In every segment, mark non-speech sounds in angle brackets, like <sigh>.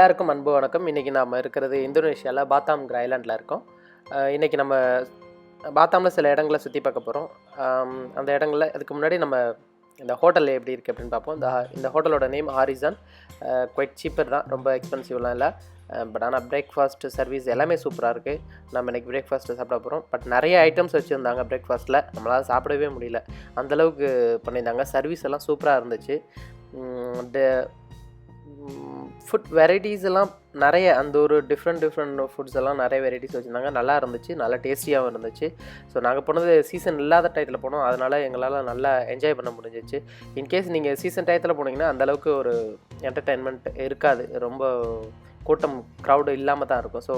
எல்லாருக்கும் அன்பு வணக்கம். இன்றைக்கி நாம் இருக்கிறது இந்தோனேஷியாவில் பாத்தாம் ஐலாண்டில் இருக்கோம். இன்றைக்கி நம்ம பாத்தாமில் சில இடங்களை சுற்றி பார்க்க போகிறோம் அந்த இடங்களில் அதுக்கு முன்னாடி நம்ம இந்த ஹோட்டல் எப்படி இருக்குது அப்படின்னு பார்ப்போம். இந்த இந்த ஹோட்டலோட நேம் ஹாரிசான். குவைட் சீப்பர் தான். ரொம்ப எக்ஸ்பென்சிவ்லாம் இல்லை. பட் ஆனால் பிரேக்ஃபாஸ்ட் சர்வீஸ் எல்லாமே சூப்பராக இருக்குது நம்ம இன்றைக்கி பிரேக்ஃபாஸ்ட்டு சாப்பிட போகிறோம் பட் நிறைய ஐட்டம்ஸ் வச்சுருந்தாங்க பிரேக்ஃபாஸ்ட்டில் நம்மளால் சாப்பிடவே முடியல. அந்தளவுக்கு பண்ணியிருந்தாங்க. சர்வீஸ் எல்லாம் சூப்பராக இருந்துச்சு. ஃபுட் வெரைட்டிஸ் எல்லாம் நிறைய அந்த ஒரு டிஃப்ரெண்ட் டிஃப்ரெண்ட் ஃபுட்ஸ் எல்லாம் நிறைய வெரைட்டிஸ் வச்சுருந்தாங்க. நல்லா இருந்துச்சு நல்லா டேஸ்டியாகவும் இருந்துச்சு. ஸோ நாங்கள் போனது சீசன் இல்லாத டயத்தில் போனோம். அதனால் எங்களால் நல்லா என்ஜாய் பண்ண முடிஞ்சிச்சு. இன்கேஸ் நீங்கள் சீசன் டயத்தில் போனீங்கன்னா அந்த அளவுக்கு ஒரு என்டர்டெயின்மெண்ட் இருக்காது. ரொம்ப கூட்டம் க்ரௌடு இல்லாமல் தான் இருக்கும். ஸோ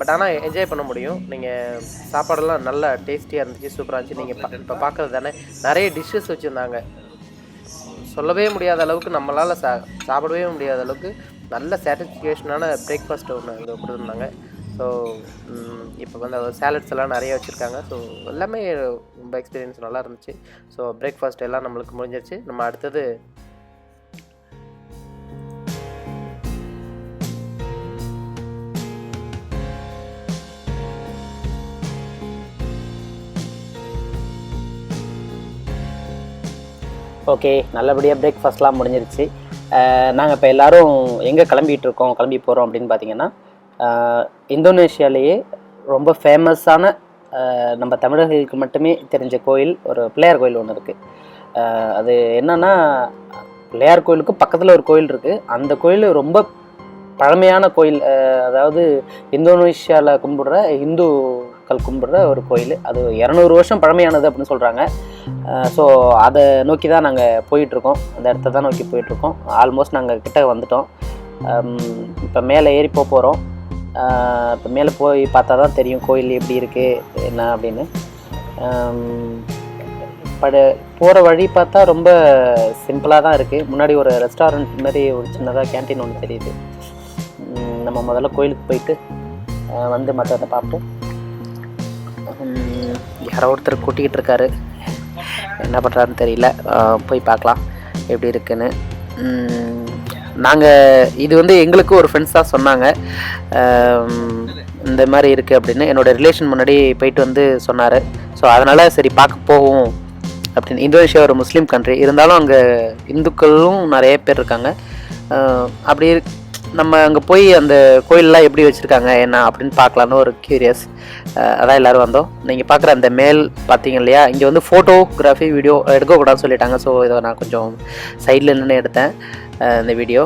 பட் ஆனால் என்ஜாய் பண்ண முடியும். நீங்கள் சாப்பாடெல்லாம் நல்லா டேஸ்டியாக இருந்துச்சு சூப்பராக இருந்துச்சு. நீங்கள் இப்போ பார்க்குறது தானே நிறைய டிஷ்ஷஸ் வச்சுருந்தாங்க. சொல்லவே முடியாத அளவுக்கு நம்மளால் சா சாப்பிடவே முடியாத அளவுக்கு நல்ல சாட்டிஸ்ஃபிகேஷனான பிரேக்ஃபாஸ்ட் ஒன்று இங்கே கொடுத்துருந்தாங்க. ஸோ இப்போ வந்து சேலட்ஸ் எல்லாம் நிறைய வச்சுருக்காங்க. ஸோ எல்லாமே ரொம்ப எக்ஸ்பீரியன்ஸ் நல்லா இருந்துச்சு. ஸோ பிரேக்ஃபாஸ்ட் எல்லாம் நம்மளுக்கு முடிஞ்சிருச்சு. நம்ம அடுத்தது ஓகே நல்லபடியாக பிரேக்ஃபாஸ்ட்லாம் முடிஞ்சிருச்சு. நாங்கள் இப்போ எல்லோரும் எங்கே கிளம்பிட்டு இருக்கோம் கிளம்பி போகிறோம் அப்படின்னு பார்த்தீங்கன்னா இந்தோனேஷியாலேயே ரொம்ப ஃபேமஸான நம்ம தமிழர்களுக்கு மட்டுமே தெரிஞ்ச கோயில் ஒரு பிள்ளையார் கோயில் ஒன்று இருக்குது அது என்னென்னா பிள்ளையார் கோயிலுக்கு பக்கத்தில் ஒரு கோயில் இருக்குது அந்த கோயில் ரொம்ப பழமையான கோயில். அதாவது இந்தோனேஷியாவில் கும்பிடுற மக்கள் கும்பிட்ற ஒரு கோயில். அது இரநூறு வருஷம் பழமையானது அப்படின்னு சொல்கிறாங்க ஸோ அதை நோக்கி தான் நாங்கள் போயிட்டுருக்கோம். அந்த இடத்த தான் நோக்கி போயிட்டுருக்கோம். ஆல்மோஸ்ட் நாங்கள் கிட்ட வந்துட்டோம். இப்போ மேலே ஏறி போக போகிறோம் இப்போ மேலே போய் பார்த்தா தான் தெரியும் கோயில் எப்படி இருக்குது என்ன அப்படின்னு. பட போகிற வழி பார்த்தா ரொம்ப சிம்பிளாக தான் இருக்குது முன்னாடி ஒரு ரெஸ்டாரண்ட் மாதிரி ஒரு சின்னதாக கேண்டீன் ஒன்று தெரியுது. நம்ம முதல்ல கோயிலுக்கு போயிட்டு வந்து மற்றதை பார்ப்போம். யாரோ ஒருத்தர் கூட்டிகிட்டு இருக்காரு. என்ன பண்ணுறாருன்னு தெரியல. போய் பார்க்கலாம் எப்படி இருக்குன்னு. நாங்கள் இது வந்து எங்களுக்கும் ஒரு ஃப்ரெண்ட்ஸ் தான் சொன்னாங்க. இந்த மாதிரி இருக்குது அப்படின்னு. என்னோடய ரிலேஷன் முன்னாடி போயிட்டு வந்து சொன்னார். ஸோ அதனால் சரி பார்க்க போவோம் அப்படின்னு. இந்தோனேஷியா ஒரு முஸ்லீம் கண்ட்ரி இருந்தாலும் அங்கே இந்துக்களும் நிறைய பேர் இருக்காங்க. அப்படி நம்ம அங்கே போய் அந்த கோயிலெலாம் எப்படி வச்சுருக்காங்க என்ன அப்படின்னு பார்க்கலான்னு ஒரு கியூரியஸ் அதான் எல்லோரும் வந்தோம். நீங்கள் பார்க்குற அந்த மேல் பார்த்தீங்க இல்லையா இங்கே வந்து ஃபோட்டோகிராஃபி வீடியோ எடுக்கக்கூடாதுன்னு சொல்லிட்டாங்க. ஸோ இதை நான் கொஞ்சம் சைடில் நின்று எடுத்தேன் இந்த வீடியோ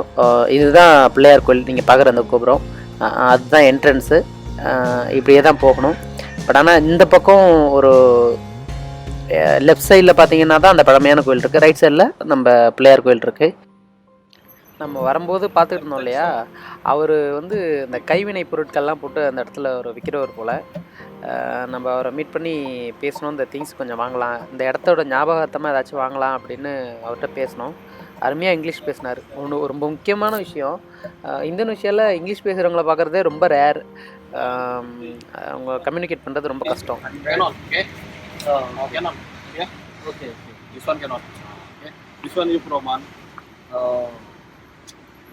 இதுதான் பிள்ளையார் கோயில் நீங்கள் பார்க்குற அந்த கோபுரம். அதுதான் என்ட்ரன்ஸு இப்படியே தான் போகணும். பட் ஆனால் இந்த பக்கம் ஒரு லெஃப்ட் சைடில் பார்த்தீங்கன்னா தான் அந்த பழமையான கோயில் இருக்குது ரைட் சைடில் நம்ம பிள்ளையார் கோயில் இருக்குது நம்ம வரும்போது பார்த்துட்டு இருந்தோம் இல்லையா? அவர் வந்து இந்த கைவினை பொருட்கள்லாம் போட்டு அந்த இடத்துல ஒரு விற்கிறவர் போல். நம்ம அவரை மீட் பண்ணி பேசணும் இந்த திங்ஸ் கொஞ்சம் வாங்கலாம். இந்த இடத்தோட ஞாபகார்த்தமாக ஏதாச்சும் வாங்கலாம் அப்படின்னு அவர்கிட்ட பேசணும் அருமையாக இங்கிலீஷ் பேசினார். ஒன்று ரொம்ப முக்கியமான விஷயம். அஹ் விஷயத்தில் இங்கிலீஷ் பேசுகிறவங்கள பார்க்குறதே ரொம்ப ரேர் அவங்க கம்யூனிகேட் பண்ணுறது ரொம்ப கஷ்டம். Okay okay?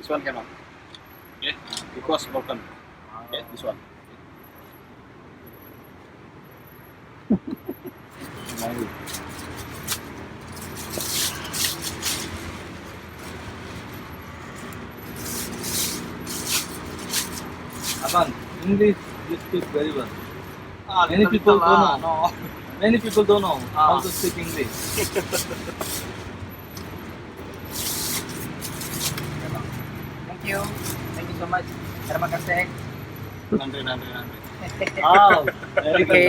This one cannot. Okay? This one you Roman. This one cannot. Okay? Because broken. Okay, this one. Okay. English you speak very well. Ah, Many people don't know. No. Many people don't know how Ah. to speak English. <laughs> you. Thank you so much. Terima kasih. நன்றி நன்றி நன்றி <laughs> okay.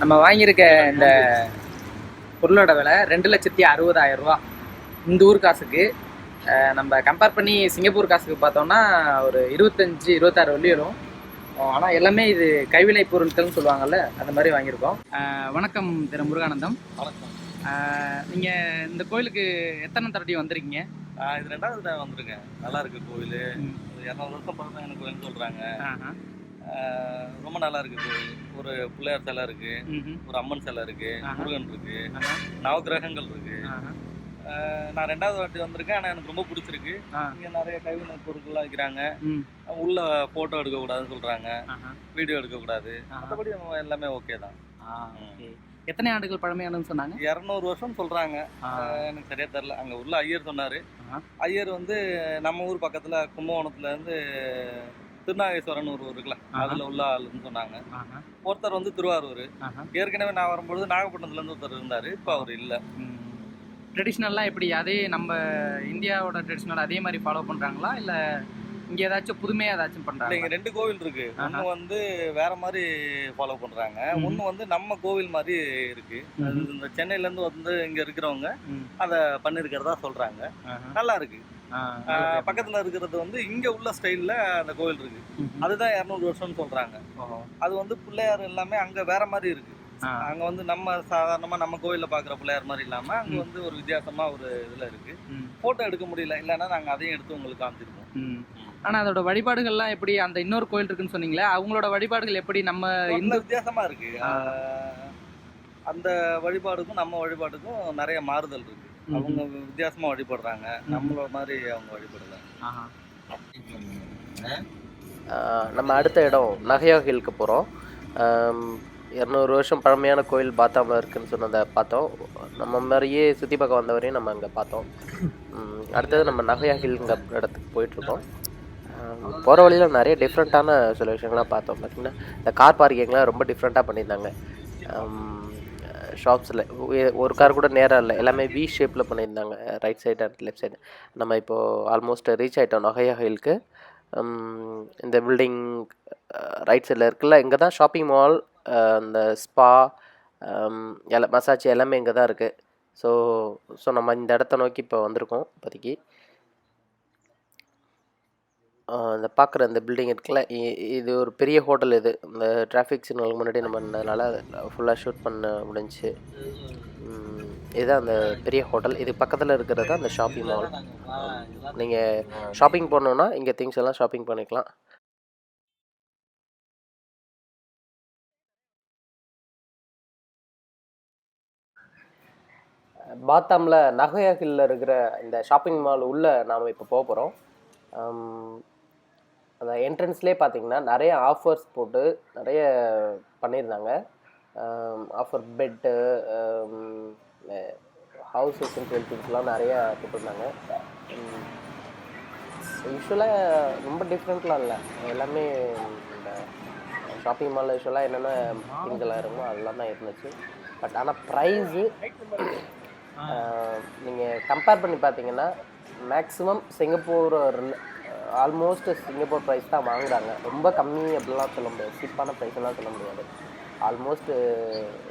நம்ம வாங்கியிருக்க இந்த பொருளோட விலை ரெண்டு லட்சத்தி அறுபதாயிரம் ரூபா இந்த ஊர் காசுக்கு நம்ம கம்பேர் பண்ணி சிங்கப்பூர் காசுக்கு பார்த்தோம்னா ஒரு இருபத்தஞ்சு இருபத்தாறு வெள்ளி வரும் ஆனால் எல்லாமே இது கைவினை பொருட்கள்னு சொல்லுவாங்கல்ல அந்த மாதிரி வாங்கியிருக்கோம் வணக்கம் திரு முருகானந்தம் வணக்கம். நீங்கள் இந்த கோயிலுக்கு எத்தனை தடவை வந்திருக்கீங்க இது ரெண்டாவது டைம் வந்திருக்கேன் நல்லா இருக்கு கோயில் ம். இரநூறு வருஷம் பழமையான கோயில்னு சொல்றாங்க ஆஹா. ஆ, ரொம்ப நல்லா இருக்கு கோயில் ஒரு பிள்ளையார் சிலை இருக்கு. ஒரு அம்மன் சிலை இருக்கு. முருகன் இருக்கு. நவகிரகங்கள் இருக்கு நான் ரெண்டாவது வாட்டி வந்திருக்கேன் ஆனால் எனக்கு ரொம்ப பிடிச்சிருக்கு. இங்கே நிறைய கைவினை பொருட்கள்லாம் வைக்கிறாங்க. உள்ள ஃபோட்டோ எடுக்கக்கூடாதுன்னு சொல்கிறாங்க. வீடியோ எடுக்கக்கூடாது. மற்றபடி எல்லாமே ஓகே தான். எத்தனை ஆண்டுகள் பழமையானதுன்னு சொன்னாங்க? இரநூறு வருஷம் சொல்கிறாங்க எனக்கு சரியா தெரில அங்கே உள்ள ஐயர் சொன்னார். ஐயர் வந்து நம்ம ஊர் பக்கத்தில் கும்பகோணத்துலேருந்து திருநாகேஸ்வரன் ஒரு ஊர் இருக்குல்ல. அதில் உள்ள ஆளுன்னு சொன்னாங்க. ஒருத்தர் வந்து திருவாரூர். ஏற்கனவே நான் வரும்பொழுது நாகப்பட்டினத்துலேருந்து ஒருத்தர் இருந்தார் இப்போ அவர் இல்லை. ட்ரெடிஷ்னல்லாம் எப்படி அதே நம்ம இந்தியாவோட ட்ரெடிஷ்னல் அதே மாதிரி ஃபாலோ பண்றாங்களா இல்ல இங்க ஏதாச்சும் புதுமையா ஏதாச்சும் பண்றாங்க இங்கே ரெண்டு கோவில் இருக்கு. ஒன்று வந்து வேற மாதிரி ஃபாலோ பண்ணுறாங்க ம். ஒன்று வந்து நம்ம கோவில் மாதிரி இருக்கு. அது இந்த சென்னையிலேருந்து வந்து இங்கே இருக்கிறவங்க. அதை பண்ணியிருக்கிறதா சொல்கிறாங்க நல்லா இருக்கு. பக்கத்துல இருக்கிறது வந்து இங்க உள்ள ஸ்டைல்ல அந்த கோவில் இருக்கு. அதுதான் இரநூறு வருஷம்னு சொல்றாங்க. அது வந்து பிள்ளையார் எல்லாமே அங்க வேற மாதிரி இருக்கு. அங்க வந்து நம்ம சாதாரணமா நம்ம கோயில்ல பாக்குற பிள்ளையார் மாதிரி இல்லாம அங்க. வந்து ஒரு வித்தியாசமா ஒரு இதுல இருக்கு. போட்டோ எடுக்க முடியல இல்லைன்னா நாங்க அதையும் எடுத்து உங்களுக்கு காமிச்சிருக்கோம் ஆனா அதோட வழிபாடுகள்லாம் எப்படி அந்த இன்னொரு கோயில் இருக்குன்னு சொன்னீங்களே அவங்களோட வழிபாடுகள் எப்படி நம்ம இந்து வித்தியாசமா இருக்கு. அந்த வழிபாடுக்கும் நம்ம வழிபாடுக்கும் நிறைய மாறுதல் இருக்கு. அவங்க வித்தியாசமா வழிபடுறாங்க. நம்மள மாதிரி அவங்க. ஆஹ். நம்ம அடுத்த இடம் நகையா ஹில்க்கு போகிறோம் இரநூறு வருஷம் பழமையான கோயில் பாத்தாமில் இருக்குன்னு சொன்னதை பார்த்தோம் நம்ம மாதிரியே சுற்றி பார்க்க வந்தவரையும் நம்ம அங்கே பார்த்தோம் அடுத்தது நம்ம நகையா ஹில்ங்கிற இடத்துக்கு போயிட்டுருக்கோம். போகிற வழியில் நிறைய டிஃப்ரெண்ட்டான சில விஷயங்கள்லாம் பார்த்தோம் பார்த்திங்கன்னா இந்த கார் பார்க்கிங்லாம் ரொம்ப டிஃப்ரெண்ட்டாக பண்ணியிருந்தாங்க. ஷாப்ஸில் ஒரு கார் கூட நேராக இல்லை. எல்லாமே வி ஷேப்பில் பண்ணியிருந்தாங்க. Right side and left side நம்ம இப்போது ஆல்மோஸ்ட் ரீச் ஆகிட்டோம் நகையா ஹில்க்கு இந்த பில்டிங் ரைட் சைடில் இருக்குல்ல இங்கே தான் ஷாப்பிங் மால் அந்த ஸ்பா எல்லா மசாஜ் எல்லாமே இங்கே தான் இருக்குது ஸோ ஸோ நம்ம இந்த இடத்த நோக்கி இப்போ வந்திருக்கோம் இப்போதைக்கு. அந்த இந்த பார்க்குற இந்த பில்டிங் இருக்குல்ல இ- இது ஒரு பெரிய ஹோட்டல் இது. இந்த டிராஃபிக் சிக்னலுக்கு முன்னாடி நம்ம இருந்ததுனால ஃபுல்லாக ஷூட் பண்ண முடிஞ்சுச்சு. இதுதான் அந்த பெரிய ஹோட்டல் இது பக்கத்தில் இருக்கிறது தான் அந்த ஷாப்பிங் மால் நீங்கள் ஷாப்பிங் பண்ணணுன்னா இங்கே திங்ஸ் எல்லாம் ஷாப்பிங் பண்ணிக்கலாம். பாத்தாமில் நகையா ஹில்லில் இருக்கிற இந்த ஷாப்பிங் மால் உள்ளே நாம் இப்போ போக போகிறோம் அந்த என்ட்ரன்ஸ்லேயே பார்த்தீங்கன்னா நிறைய ஆஃபர்ஸ் போட்டு நிறைய பண்ணியிருந்தாங்க. ஆஃபர் பெட்டு ஹவுஸ் எசென்ஷியல் திங்ஸ்லாம் நிறைய போட்டிருந்தாங்க. யூஸ்வலாக ரொம்ப டிஃப்ரெண்ட்லாம் இல்லை. எல்லாமே இந்த ஷாப்பிங் மாலில் யூஸ்வலாக என்னென்ன திங்கெல்லாம் எல்லாம் இருக்குமோ அதெல்லாம் தான் இருந்துச்சு. பட் ஆனால் ப்ரைஸு நீங்கள் கம்பேர் பண்ணி பார்த்தீங்கன்னா maximum Singapore almost Singapore price தான் வாங்குறாங்க. ரொம்ப கம்மி அப்படிலாம் சொல்ல முடியாது. சீப்பான ப்ரைஸ்லாம் சொல்ல முடியாது. ஆல்மோஸ்ட்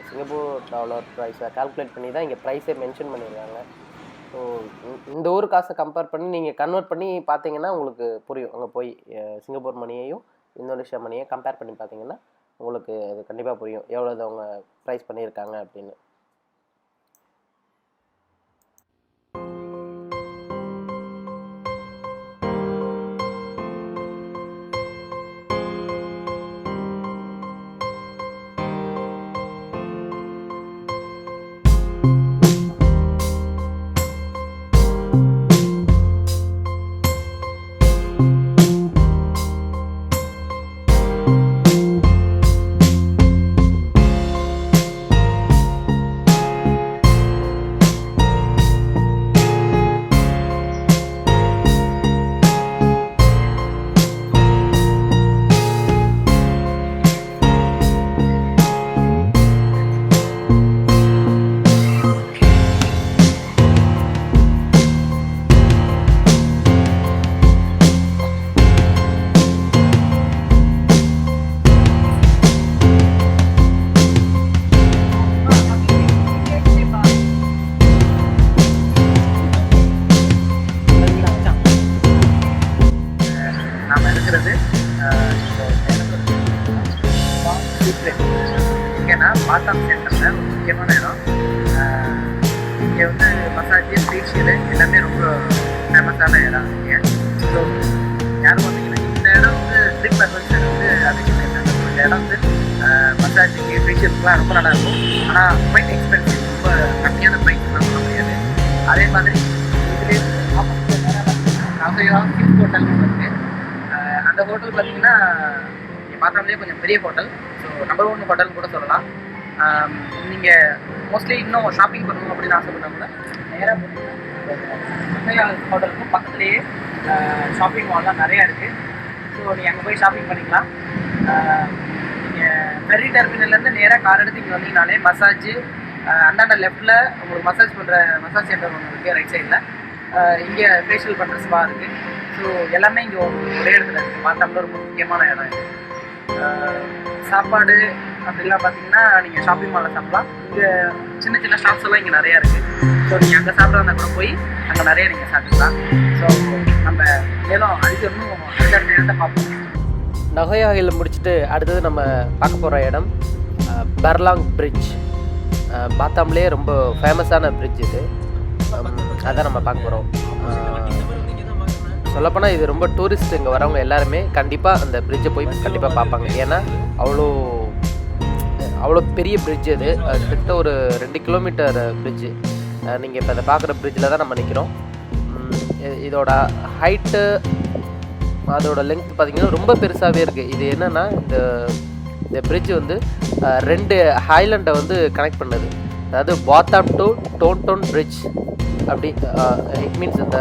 சிங்கப்பூர் டாலர் ப்ரைஸை கால்குலேட் பண்ணி தான் இங்கே ப்ரைஸே மென்ஷன் பண்ணியிருக்காங்க ஸோ இந்த ஊர் காசை கம்பேர் பண்ணி நீங்கள் கன்வெர்ட் பண்ணி பார்த்தீங்கன்னா உங்களுக்கு புரியும். அங்கே போய் சிங்கப்பூர் மணியையும் இந்தோனேஷியா மணியை கம்பேர் பண்ணி பார்த்தீங்கன்னா உங்களுக்கு அது கண்டிப்பாக புரியும். எவ்வளோ அவங்க ப்ரைஸ் பண்ணியிருக்காங்க அப்படின்னு. இங்கன்னா பாத்தாம் ஒரு முக்கியமான இடம் இங்கே வந்து மசாஜ் ஃபேஷியல் எல்லாமே ரொம்ப ஃபேமஸான இடம் இங்கே ஸோ யாரும் வந்தீங்கன்னா இந்த இடம் வந்து ட்ரிப் அட்வென்ச்சர் வந்து அதிகம் இந்த இடம் வந்து மசாஜுக்கு ஃபேஷியலுக்குலாம் ரொம்ப நல்லா இருக்கும் ஆனால் குவைட் எக்ஸ்பென்சிவ் ரொம்ப கம்மியான ப்ரைஸ்லாம் சொல்ல முடியாது அதே மாதிரி இதுலேயே ஆப்போசிட் நகையா ஹோட்டல்னு அந்த ஹோட்டல் பார்த்தீங்கன்னா பார்த்தாலே கொஞ்சம் பெரிய ஹோட்டல் ஸோ நம்பர் ஒன் ஹோட்டல்னு கூட சொல்லலாம் நீங்கள் மோஸ்ட்லி இன்னும் ஷாப்பிங் பண்ணணும் அப்படின்னு ஆசைப்பட்டவங்க நேராக போனீங்கன்னா ஹோட்டலுக்கும் பக்கத்துலேயே ஷாப்பிங் மால்லாம் நிறையா இருக்குது ஸோ நீங்கள் அங்கே போய் ஷாப்பிங் பண்ணிக்கலாம். நீங்கள் ஃபெர்ரி டெர்மினல்லேருந்து நேராக கார் எடுத்து இங்கே வந்தீங்கனாலே மசாஜ் அந்தாண்ட லெஃப்ட்டில் உங்களுக்கு மசாஜ் பண்ணுற மசாஜ் சென்டர் ஒன்று இருக்குது ரைட் சைடில் இங்கே ஃபேஷியல் பண்ணுற ஸ்பா இருக்குது ஸோ எல்லாமே இங்கே ஒரே இடத்துல இருக்குது மாத்தாமல் ரொம்ப முக்கியமான இடம் இது. சாப்பாடு அப்படிலாம் பார்த்தீங்கன்னா நீங்கள் ஷாப்பிங் மாலில் சாப்பிடலாம். இங்கே சின்ன சின்ன ஷாப்ஸ் எல்லாம் இங்கே நிறையா இருக்குது ஸோ நீங்கள் அங்கே சாப்பிட்றதா கூட போய் அங்கே நிறைய நீங்கள் சாப்பிடலாம் ஸோ நம்ம மேலும் அதுக்கு இன்னும் அடுத்த நேரத்தை பார்ப்போம். நகையாகையில் முடிச்சுட்டு அடுத்தது நம்ம பார்க்க போகிற இடம் பர்லாங் பிரிட்ஜ் பாத்தாம்லேயே ரொம்ப ஃபேமஸான பிரிட்ஜ் இது. அதான் நம்ம பார்க்க போகிறோம் சொல்லப்போனால் இது ரொம்ப டூரிஸ்ட் இங்கே வரவங்க எல்லாருமே கண்டிப்பாக அந்த பிரிட்ஜை போய் கண்டிப்பாக பார்ப்பாங்க. ஏன்னா அவ்வளோ அவ்வளோ பெரிய பிரிட்ஜ் அது கிட்டத்தட்ட ஒரு ரெண்டு கிலோமீட்டர் பிரிட்ஜு நீங்கள் இப்போ அதை பார்க்குற பிரிட்ஜில் தான் நம்ம நிற்கிறோம் இதோட ஹைட்டு அதோட லெங்க் பார்த்தீங்கன்னா ரொம்ப பெருசாகவே இருக்குது இது என்னென்னா இந்த இந்த பிரிட்ஜ் வந்து ரெண்டு ஹைலண்டை வந்து கனெக்ட் பண்ணுது. அதாவது பாத்தாம் டு டோன் டோன் பிரிட்ஜ் அப்படி இட் மீன்ஸ் இந்த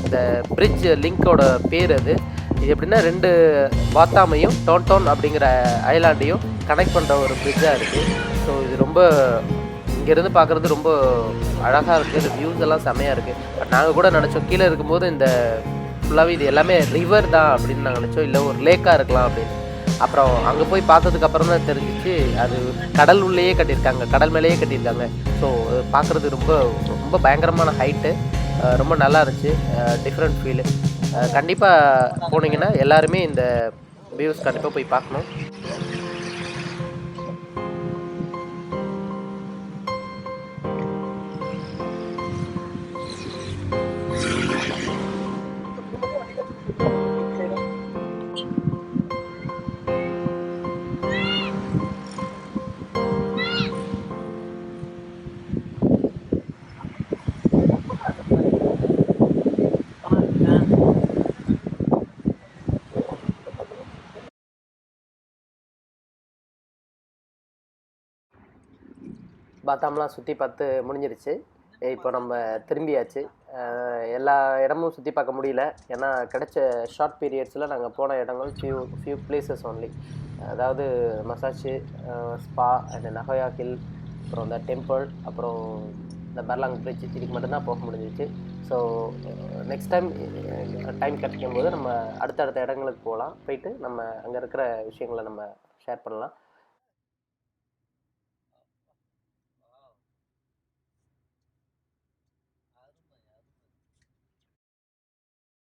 இந்த பிரிட்ஜ் லிங்கோட பேர் அது. இது எப்படின்னா ரெண்டு பாத்தாமையும் டோன் டோன் அப்படிங்கிற ஐலாண்டையும் கனெக்ட் பண்ணுற ஒரு பிரிட்ஜாக இருக்குது ஸோ இது ரொம்ப இங்கேருந்து பார்க்குறது ரொம்ப அழகாக இருக்குது இந்த வியூஸ் எல்லாம் செமையாக இருக்குது பட் நாங்கள் கூட நினச்சோம் கீழே இருக்கும்போது இந்த ஃபுல்லாகவே இது எல்லாமே ரிவர் தான் அப்படின்னு நாங்கள் நினச்சோம். இல்லை ஒரு லேக்காக இருக்கலாம் அப்படின்னு. அப்புறம் அங்கே போய் பார்த்ததுக்கப்புறம் தான் தெரிஞ்சிச்சு அது கடல் உள்ளேயே கட்டியிருக்காங்க. கடல் மேலேயே கட்டியிருக்காங்க. ஸோ பார்க்குறது ரொம்ப ரொம்ப பயங்கரமான ஹைட்டு ரொம்ப நல்லா இருந்துச்சு. டிஃப்ரெண்ட் ஃபீலு கண்டிப்பாக போனீங்கன்னா எல்லாருமே இந்த வியூஸ் கண்டிப்பாக போய் பார்க்கணும். பாத்தாம்லாம் சுற்றி பார்த்து முடிஞ்சிருச்சு. இப்போ நம்ம திரும்பியாச்சு. எல்லா இடமும் சுற்றி பார்க்க முடியல. ஏன்னா கிடைச்ச ஷார்ட் பீரியட்ஸில் நாங்கள் போன இடங்கள் ஃபியூ ஃபியூ பிளேசஸ் ஒன்லி அதாவது massage spa and Nagoya hill அப்புறம் இந்த டெம்பிள் அப்புறம் இந்த பர்லாங் பிரிட்ஜ் இதுக்கு மட்டும்தான் போக முடிஞ்சிச்சு. ஸோ நெக்ஸ்ட் டைம் டைம் கிடைக்கும் போது நம்ம அடுத்தடுத்த இடங்களுக்கு போகலாம். போயிட்டு நம்ம அங்கே இருக்கிற விஷயங்களை நம்ம ஷேர் பண்ணலாம்.